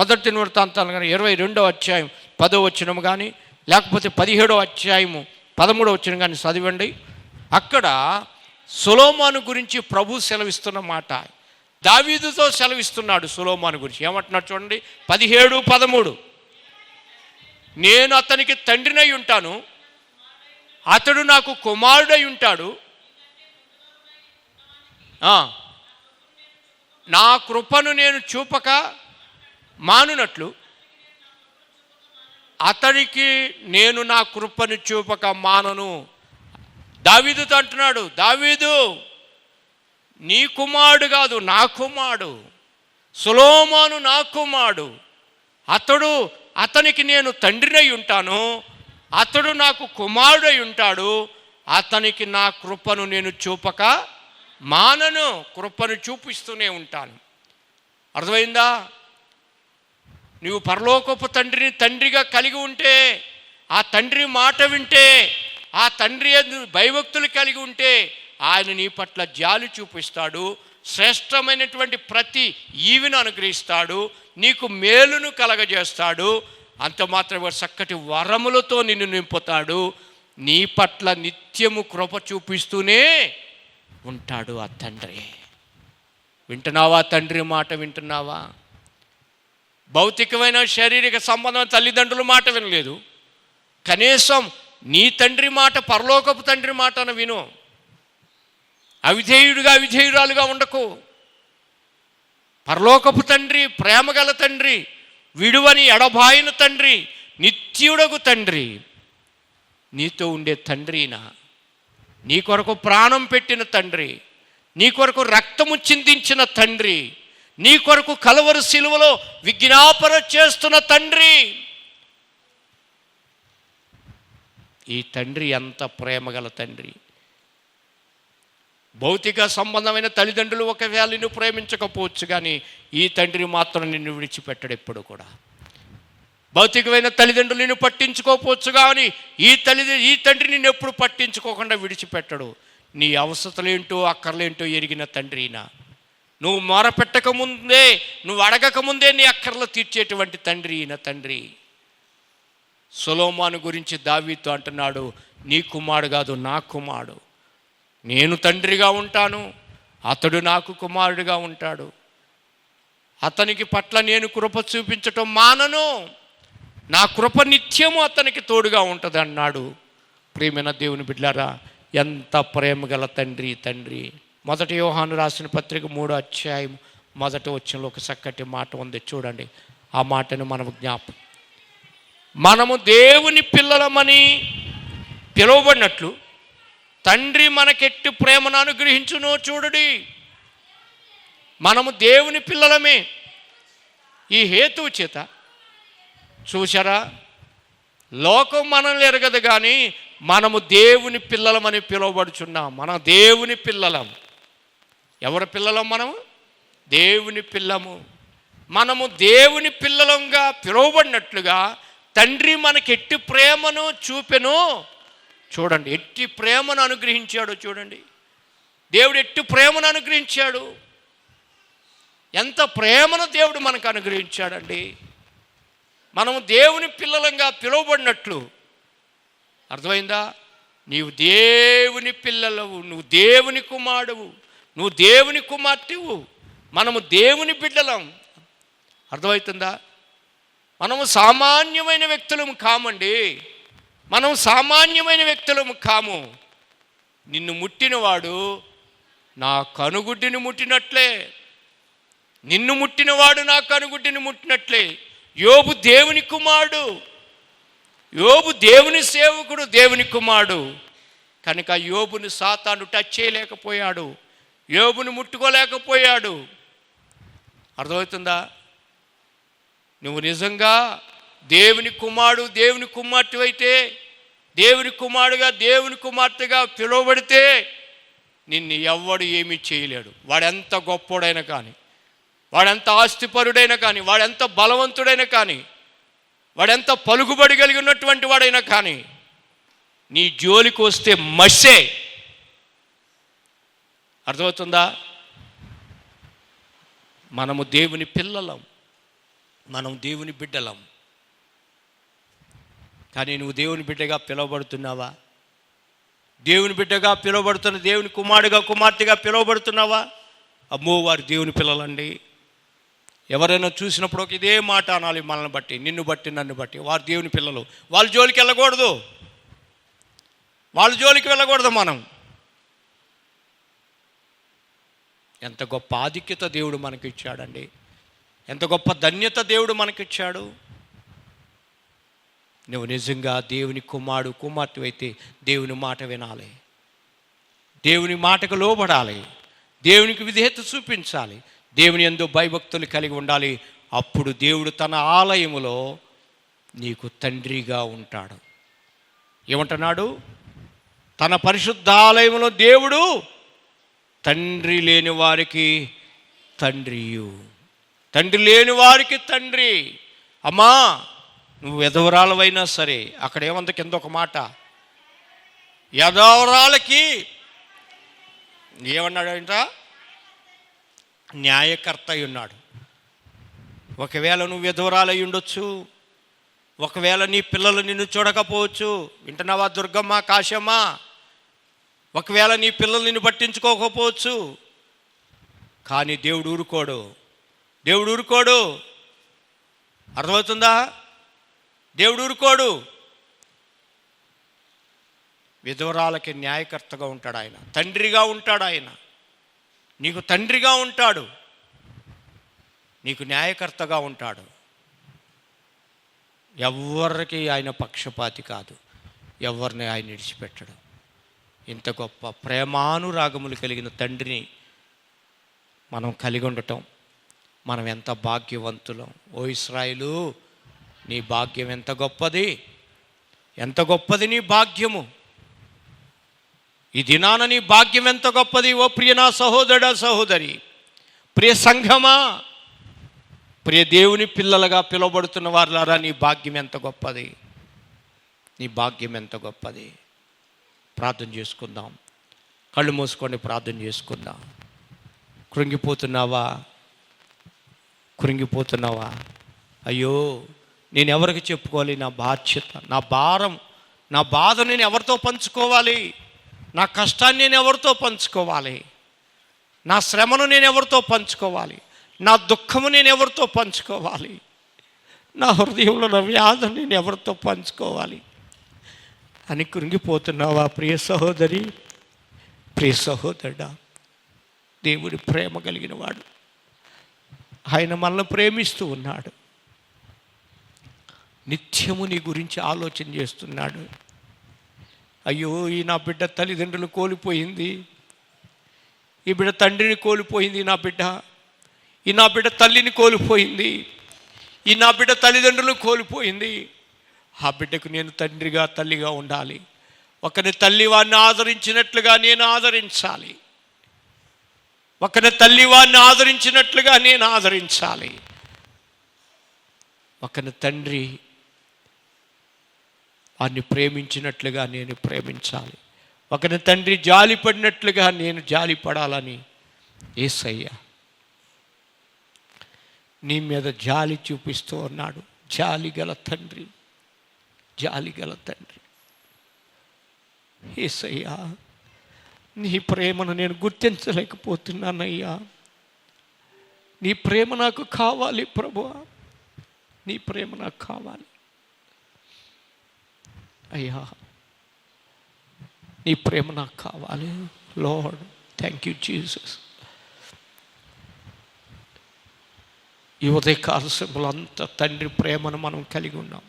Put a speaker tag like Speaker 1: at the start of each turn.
Speaker 1: మొదటి వృత్తాంతాలు కానీ ఇరవై రెండో అధ్యాయం పదో వచ్చినము కానీ లేకపోతే పదిహేడో అధ్యాయము పదమూడో వచ్చిన కానీ చదివండి. అక్కడ సులోమాను గురించి ప్రభు సెలవిస్తున్న మాట. దావీదుతో సెలవిస్తున్నాడు సులోమాను గురించి. ఏమంటున్నాడు చూడండి? పదిహేడు పదమూడు. నేను అతనికి తండ్రినై ఉంటాను. అతడు నాకు కుమారుడై ఉంటాడు. నా కృపను నేను చూపక మానునట్లు అతనికి నేను నా కృపను చూపక మానను. దావీదుతో అంటున్నాడు దావీదు నీ కుమారుడు కాదు నా కుమారుడు. సులోమాను నా కుమారుడు. అతడు అతనికి నేను తండ్రినై ఉంటాను. అతడు నాకు కుమారుడై ఉంటాడు. అతనికి నా కృపను నేను చూపక మానను కృపను చూపిస్తూనే ఉంటాను. అర్థమైందా? నీవు పరలోకపు తండ్రిని తండ్రిగా కలిగి ఉంటే ఆ తండ్రి మాట వింటే ఆ తండ్రి భయభక్తులు కలిగి ఉంటే ఆయన నీ పట్ల జాలి చూపిస్తాడు శ్రేష్టమైనటువంటి ప్రతి ఈవిని అనుగ్రహిస్తాడు నీకు మేలును కలగజేస్తాడు అంత మాత్రమే చక్కటి వరములతో నిన్ను నింపుతాడు నీ పట్ల నిత్యము కృప చూపిస్తూనే ఉంటాడు ఆ తండ్రి. వింటున్నావా తండ్రి మాట వింటున్నావా? భౌతికమైన శారీరక సంబంధం తల్లిదండ్రుల మాట వినలేదు. కనీసం నీ తండ్రి మాట పరలోకపు తండ్రి మాటను విను. అవిధేయుడిగా అవిధేయురాలుగా ఉండకు. పరలోకపు తండ్రి ప్రేమగల తండ్రి విడువని ఎడబాయిన తండ్రి నిత్యుడగు తండ్రి. నీతో ఉండే తండ్రినా నీ కొరకు ప్రాణం పెట్టిన తండ్రి నీ కొరకు రక్తము చిందించిన తండ్రి నీ కొరకు కలవరు శిలువలో విజ్ఞాపన చేస్తున్న తండ్రి. ఈ తండ్రి ఎంత ప్రేమగల తండ్రి. భౌతిక సంబంధమైన తల్లిదండ్రులు ఒకవేళ నిన్ను ప్రేమించకపోవచ్చు కానీ ఈ తండ్రి మాత్రం నిన్ను విడిచిపెట్టడు ఎప్పుడు కూడా. భౌతికమైన తల్లిదండ్రులు నిన్ను పట్టించుకోకపోవచ్చు కానీ ఈ తల్లి ఈ తండ్రి నిన్ను ఎప్పుడు పట్టించుకోకుండా విడిచిపెట్టడు. నీ అవసరతలేంటో అక్కర్లేంటో ఎరిగిన తండ్రి నువ్వు మొరపెట్టక ముందే నువ్వు అడగక ముందే నీ అక్కర్లు తీర్చేటువంటి తండ్రి ఈయన తండ్రి. సులోమాను గురించి దావీతో అంటున్నాడు నీ కుమారుడు కాదు నా కుమారుడు. నేను తండ్రిగా ఉంటాను అతడు నాకు కుమారుడిగా ఉంటాడు. అతనికి పట్ల నేను కృప చూపించటం మానను. నా కృప నిత్యము అతనికి తోడుగా ఉంటుంది అన్నాడు ప్రేమైన దేవుని బిడ్డారా ఎంత ప్రేమ గల తండ్రి తండ్రి. మొదటి యోహాను రాసిన పత్రిక మూడో అధ్యాయం మొదటి వచ్చంలో ఒక చక్కటి మాట ఉంది. చూడండి ఆ మాటను మనం జ్ఞాపం. మనము దేవుని పిల్లలమని పిలువబడినట్లు తండ్రి మనకెట్టి ప్రేమను అనుగ్రహించునో చూడుడి. మనము దేవుని పిల్లలమే. ఈ హేతువు చేత చూసారా లోకం మనల్ని ఎరగదు కానీ మనము దేవుని పిల్లలమని పిలువబడుచున్నాం. మన దేవుని పిల్లలం. ఎవరి పిల్లలం మనము? దేవుని పిల్లము. మనము దేవుని పిల్లలంగా పిలువబడినట్లుగా తండ్రి మనకి ఎట్టి ప్రేమను చూపెను. చూడండి ఎట్టి ప్రేమను అనుగ్రహించాడో చూడండి. దేవుడు ఎట్టి ప్రేమను అనుగ్రహించాడు? ఎంత ప్రేమను దేవుడు మనకు అనుగ్రహించాడండి? మనము దేవుని పిల్లలంగా పిలువబడినట్లు. అర్థమైందా? నీవు దేవుని పిల్లలవు నువ్వు దేవుని కుమారుడు నువ్వు దేవుని కుమార్తెవు మనము దేవుని బిడ్డలం. అర్థమవుతుందా? మనము సామాన్యమైన వ్యక్తులము కామండి. మనం సామాన్యమైన వ్యక్తులము కాము. నిన్ను ముట్టినవాడు నా కనుగుడ్డిని ముట్టినట్లే. నిన్ను ముట్టినవాడు నా కనుగుడ్డిని ముట్టినట్లే. యోబు దేవుని కుమారుడు. యోబు దేవుని సేవకుడు దేవుని కుమారుడు. కనుక యోబుని సాతాను టచ్ చేయలేకపోయాడు. యోబుని ముట్టుకోలేకపోయాడు. అర్థమవుతుందా? నువ్వు నిజంగా దేవుని కుమారుడు దేవుని కుమార్తె అయితే దేవుని కుమారుడుగా దేవుని కుమార్తెగా పిలువబడితే నిన్ను ఎవ్వడు ఏమీ చేయలేడు. వాడెంత గొప్పోడైనా కానీ వాడెంత ఆస్తిపరుడైనా కానీ వాడెంత బలవంతుడైనా కానీ వాడెంత పలుకుబడి కలిగి ఉన్నటువంటి వాడైనా కానీ నీ జోలికి వస్తే మస్సే అర్థమవుతుందా? మనము దేవుని పిల్లలం. మనం దేవుని బిడ్డలం. కానీ నువ్వు దేవుని బిడ్డగా పిలువబడుతున్నావా? దేవుని బిడ్డగా పిలువబడుతున్న దేవుని కుమారుడిగా కుమార్తెగా పిలువబడుతున్నావా? అమ్మో వారు దేవుని పిల్లలండి. ఎవరైనా చూసినప్పుడు ఒక ఇదే మాట అనాలి మనల్ని బట్టి నిన్ను బట్టి నన్ను బట్టి. వారు దేవుని పిల్లలు. వాళ్ళ జోలికి వెళ్ళకూడదు. వాళ్ళ జోలికి వెళ్ళకూడదు మనం. ఎంత గొప్ప ఆధిక్యత దేవుడు మనకి ఇచ్చాడండి ఎంత గొప్ప ధన్యత దేవుడు మనకిచ్చాడు. నువ్వు నిజంగా దేవుని కుమారుడు కుమార్తె అయితే దేవుని మాట వినాలి. దేవుని మాటకు లోబడాలి. దేవునికి విధేయత చూపించాలి. దేవుని ఎందు భయభక్తులు కలిగి ఉండాలి. అప్పుడు దేవుడు తన ఆలయములో నీకు తండ్రిగా ఉంటాడు. ఏమంటున్నాడు? తన పరిశుద్ధాలయంలో దేవుడు తండ్రి లేని వారికి తండ్రియు. తండ్రి లేని వారికి తండ్రి. అమ్మా నువ్వు ఎదవరాలవైనా సరే అక్కడ ఏమంత కింద ఒక మాట. యదవరాలకి ఏమన్నాడు న్యాయకర్త అయి ఉన్నాడు ఒకవేళ నువ్వు ఎదవరాలై ఉండొచ్చు ఒకవేళ నీ పిల్లలు నిన్ను చూడకపోవచ్చు. వింటున్నావా దుర్గమ్మ కాశమ్మ? ఒకవేళ నీ పిల్లలు నిన్ను పట్టించుకోకపోవచ్చు. కానీ దేవుడు ఊరుకోడు. దేవుడు ఊరుకోడు. అర్థమవుతుందా? దేవుడు ఊరుకోడు. విధవరాలకి న్యాయకర్తగా ఉంటాడు ఆయన. తండ్రిగా ఉంటాడు ఆయన. నీకు తండ్రిగా ఉంటాడు. నీకు న్యాయకర్తగా ఉంటాడు. ఎవరికి ఆయన పక్షపాతి కాదు. ఎవరిని ఆయన విడిచిపెట్టడు. ఇంత గొప్ప ప్రేమానురాగములు కలిగిన తండ్రిని మనం కలిగి ఉండటం. మనం ఎంత భాగ్యవంతులం. ఓ ఇస్రాయిలు నీ భాగ్యం ఎంత గొప్పది? ఎంత గొప్పది నీ భాగ్యము? ఈ దినాన నీ భాగ్యం ఎంత గొప్పది? ఓ ప్రియనా సహోదరుడా సహోదరి ప్రియ సంఘమా ప్రియ దేవుని పిల్లలుగా పిలువబడుతున్న వారులారా నీ భాగ్యం ఎంత గొప్పది? నీ భాగ్యం ఎంత గొప్పది? ప్రార్థన చేసుకుందాం. కళ్ళు మూసుకొని ప్రార్థన చేసుకుందాం. కృంగిపోతున్నావా? కృంగిపోతున్నావా? అయ్యో నేను ఎవరికి చెప్పుకోవాలి? నా బాధ్యత నా భారం నా బాధ నేను ఎవరితో పంచుకోవాలి? నా కష్టాన్ని నేను ఎవరితో పంచుకోవాలి? నా శ్రమను నేను ఎవరితో పంచుకోవాలి? నా దుఃఖము నేను ఎవరితో పంచుకోవాలి? నా హృదయంలో నా వ్యాధం నేను ఎవరితో పంచుకోవాలి? అని కృంగిపోతున్నావా ప్రియ సహోదరి? ప్రియ సహోదరుడా దేవుడి ప్రేమ కలిగిన వాడు. ఆయన మనల్ని ప్రేమిస్తూ ఉన్నాడు. నిత్యము నీ గురించి ఆలోచన చేస్తున్నాడు. అయ్యో ఈ నా బిడ్డ తల్లిదండ్రులు కోల్పోయింది. ఈ బిడ్డ తండ్రిని కోల్పోయింది నా బిడ్డ. ఈ నా బిడ్డ తల్లిని కోల్పోయింది. ఈ నా బిడ్డ తల్లిదండ్రులు కోల్పోయింది. ఆ బిడ్డకు నేను తండ్రిగా తల్లిగా ఉండాలి. ఒకరి తల్లి వాడిని ఆదరించినట్లుగా నేను ఆదరించాలి. ఒకరి తల్లి వాడిని ఆదరించినట్లుగా నేను ఆదరించాలి. ఒకని తండ్రి వాడిని ప్రేమించినట్లుగా నేను ప్రేమించాలి. ఒకరి తండ్రి జాలి పడినట్లుగా నేను జాలి పడాలని ఏసయ్య నీ మీద జాలి చూపిస్తూ ఉన్నాడు. జాలి గల తండ్రి. జాలి గల తండ్రి. ఏసయ్యా నీ ప్రేమను నేను గుర్తించలేకపోతున్నానయ్యా. నీ ప్రేమ నాకు కావాలి ప్రభు నీ ప్రేమ నాకు కావాలి. అయ్యా నీ ప్రేమ నాకు కావాలి. లార్డ్ థ్యాంక్ యూ జీసస్ ఈ ఉదయకాల సమయంలో అంత తండ్రి ప్రేమను మనం కలిగి ఉన్నాం.